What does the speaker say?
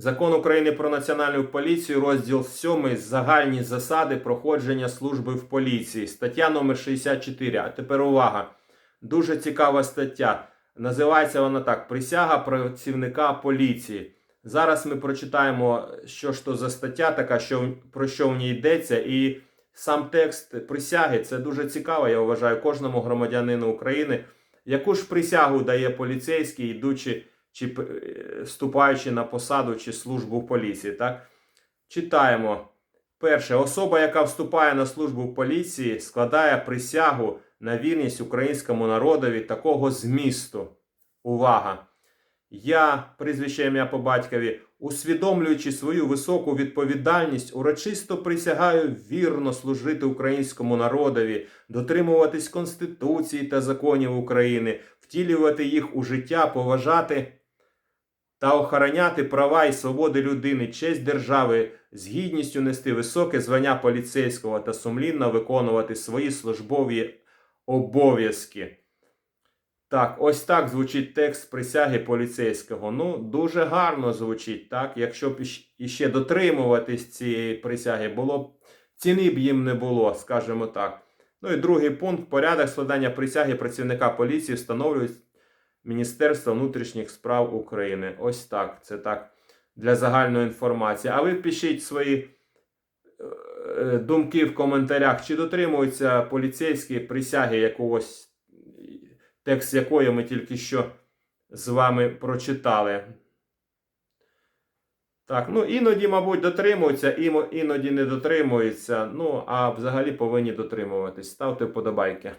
Закон України про національну поліцію, розділ 7. Загальні засади проходження служби в поліції. Стаття номер 64. А тепер увага. Дуже цікава стаття. Називається вона так: Присяга працівника поліції. Зараз ми прочитаємо, що ж то за стаття така, що, про що в ній йдеться, і сам текст присяги це дуже цікаво, я вважаю, кожному громадянину України. Яку ж присягу дає поліцейський, йдучи чи е, вступаючи на посаду чи службу в поліції? Так? Читаємо. Перше, особа, яка вступає на службу в поліції, складає присягу на вірність українському народові такого змісту. Увага! Я, прізвище ім'я по батькові, усвідомлюючи свою високу відповідальність, урочисто присягаю вірно служити українському народові, дотримуватись Конституції та законів України, втілювати їх у життя, поважати та охороняти права і свободи людини, честь держави, з гідністю нести високе звання поліцейського та сумлінно виконувати свої службові обов'язки. Так, ось так звучить текст присяги поліцейського. Ну, дуже гарно звучить, так? Якщо б іще дотримуватись цієї присяги, було б ціни б їм не було, скажімо так. Ну і другий пункт: порядок складання присяги працівника поліції встановлюють Міністерство внутрішніх справ України. Ось так. Це так для загальної інформації. А ви пишіть свої е, думки в коментарях, чи дотримуються поліцейські присяги якогось текст якої ми тільки що з вами прочитали. Так, ну іноді, мабуть, дотримуються, іноді не дотримуються. Ну, а взагалі повинні дотримуватись. Ставте вподобайки.